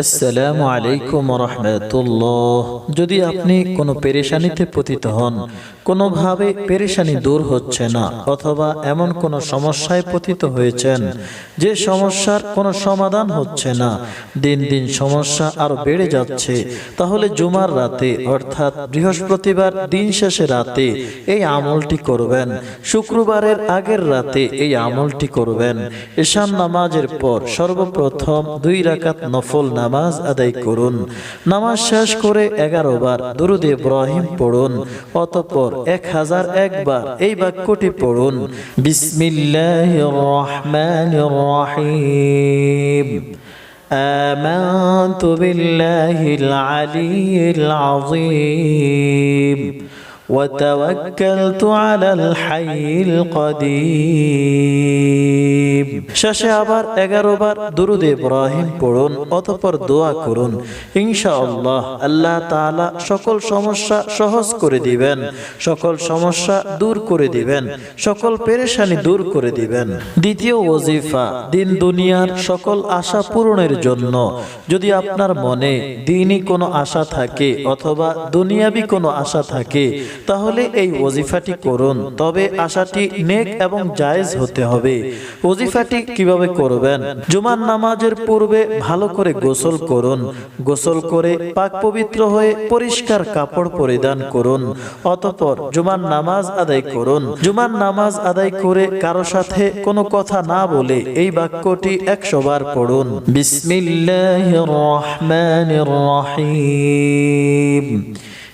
আসসালামু আলাইকুম রহমতুল্লাহ যদি আপনি কোনো পেরেশানিতে পতিত হন, কোনোভাবে পেরেশানি দূর হচ্ছে না, অথবা এমন কোনো সমস্যায় পতিত হয়েছেন, যে সমস্যার কোনো সমাধান হচ্ছে না, দিন দিন সমস্যা আরও বেড়ে যাচ্ছে, তাহলে জুমার রাতে, অর্থাৎ বৃহস্পতিবার দিন শেষে রাতে, এই আমলটি করবেন। শুক্রবারের আগের রাতে এই আমলটি করবেন। ঈশান নামাজের পর সর্বপ্রথম দুই রাকাত নফল নামাজ আদায় করুন নামাজ শেষ করে এগারো বার দুরুদ ইব্রাহিম পড়ুন অতঃপর এক হাজার একবার এই বাক্যটি পড়ুন বিসমিল্লাহ রহমান রহিম آمنت بالله العلي العظيم وتوكلت على الحي القديم শেষে আবার এগারো বার দুরুদ ইব্রাহিম পড়ুন অতঃপর দোয়া করুন ইনশাআল্লাহ আল্লাহ তাআলা সকল সমস্যা সহজ করে দিবেন সকল সমস্যা দূর করে দিবেন সকল পেরেশানি দূর করে দিবেন দ্বিতীয় ওজিফা দিন দুনিয়ার সকল আশা পূরণের জন্য যদি আপনার মনে দিনই কোনো আশা থাকে অথবা দুনিয়াবি কোনো আশা থাকে তাহলে এই ওজিফাটি করুন। তবে আশাটি নেক এবং জায়েজ হতে হবে। ওজিফাটি কীভাবে করবেন? জুমার নামাজের পূর্বে ভালো করে গোসল করুন। গোসল করে পাক পবিত্র হয়ে পরিষ্কার কাপড় পরিধান করুন। অতঃপর জুমার নামাজ আদায় করুন। জুমার নামাজ আদায় করে কারও সাথে কোনো কথা না বলে এই বাক্যটি একশো বার পড়ুন। বিসমিল্লাহ রহমান রহিম।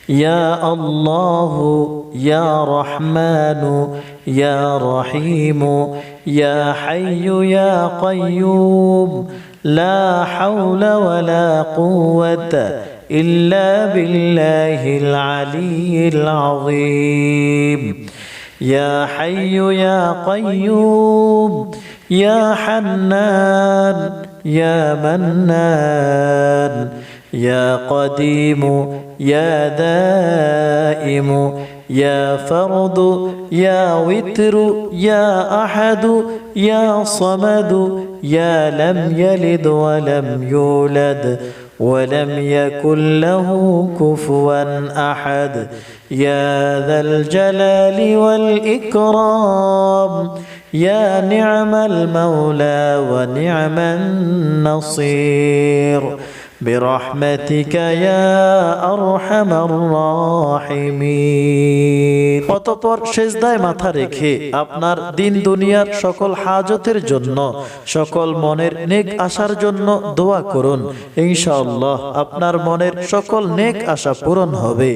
يا الله يا رحمن يا رحيم يا حي يا قيوم لا حول ولا قوة إلا بالله العلي العظيم. يا حي يا قيوم يا حنان يا منان يا قديم يا دائم يا فرد يا وتر يا أحد يا صمد يا لم يلد ولم يولد ولم يكن له كفوا أحد. يا ذا الجلال والإكرام يا نعم المولى ونعم النصير. برحمتك يا أرحم الراحمين অতঃপর সেজদায় মাথা রেখে আপনার দিন দুনিয়ার সকল হাজতের জন্য সকল মনের নেক আশার জন্য দোয়া করুন ইনশাআল্লাহ আপনার মনের সকল নেক আশা পূরণ হবে